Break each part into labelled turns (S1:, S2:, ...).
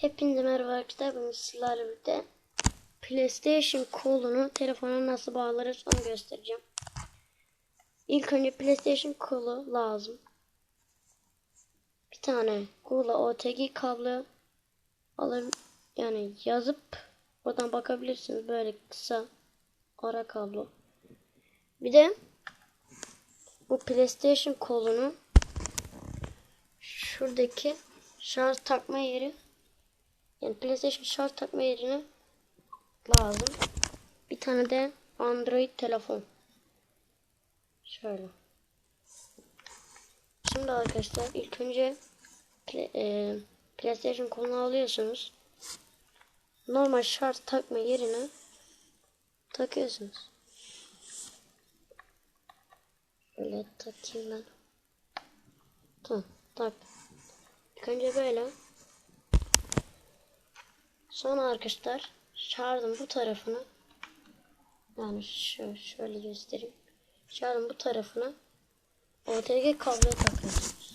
S1: Hepinize merhaba arkadaşlar. Bugün sizlerle birlikte PlayStation kolunu telefona nasıl bağlarız onu göstereceğim. İlk önce PlayStation kolu lazım. Bir tane Google OTG kablo alın yani yazıp oradan bakabilirsiniz böyle kısa ara kablo. Bir de bu PlayStation kolunu şuradaki şarj takma yeri yani PlayStation şarj takma yerine lazım. Bir tane de Android telefon. Şöyle. Şimdi arkadaşlar ilk önce e, PlayStation kolunu alıyorsunuz. Normal şarj takma yerine takıyorsunuz. Şöyle takayım ben. Tamam tak. İlk önce böyle. Sonra arkadaşlar şarjın bu tarafını yani şöyle, şöyle göstereyim. Şarjın bu tarafına OTG kabloya takıyorsunuz.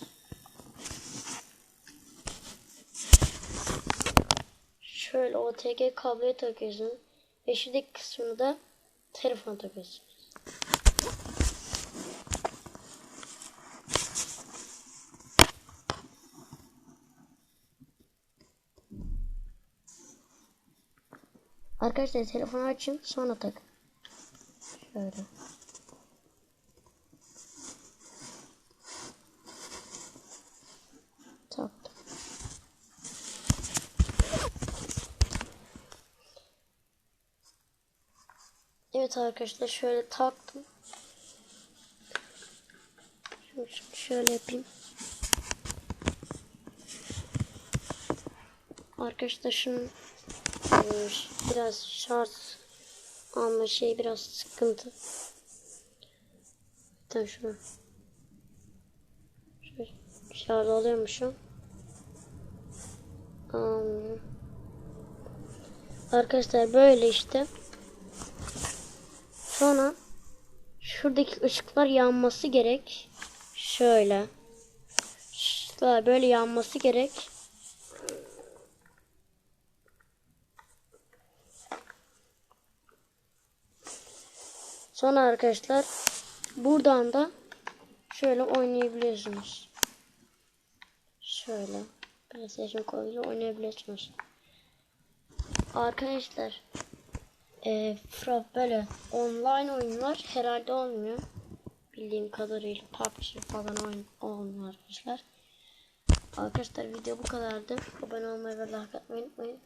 S1: Şöyle OTG kabloya takıyorsunuz. Ve şuradaki kısmını da telefona takıyorsunuz. Arkadaşlar telefonu açın sonra tak. Şöyle. Taktım. Evet arkadaşlar şöyle taktım. Şunu şöyle yapayım. Arkadaşlar şunun ee, biraz şarj alma şey biraz sıkıntı. Hatta şunu şöyle şarj alıyormuşum. Almıyor. Arkadaşlar böyle işte. Sonra şuradaki ışıklar yanması gerek. Şöyle. Işıklar böyle yanması gerek. Sonra arkadaşlar buradan da şöyle oynayabiliyorsunuz. Şöyle PlayStation koluyla oynayabiliyorsunuz. Arkadaşlar e, böyle online oyunlar herhalde olmuyor. Bildiğim kadarıyla PUBG falan oyun olmuyor arkadaşlar. Arkadaşlar video bu kadardı. Abone olmayı ve like atmayı unutmayın.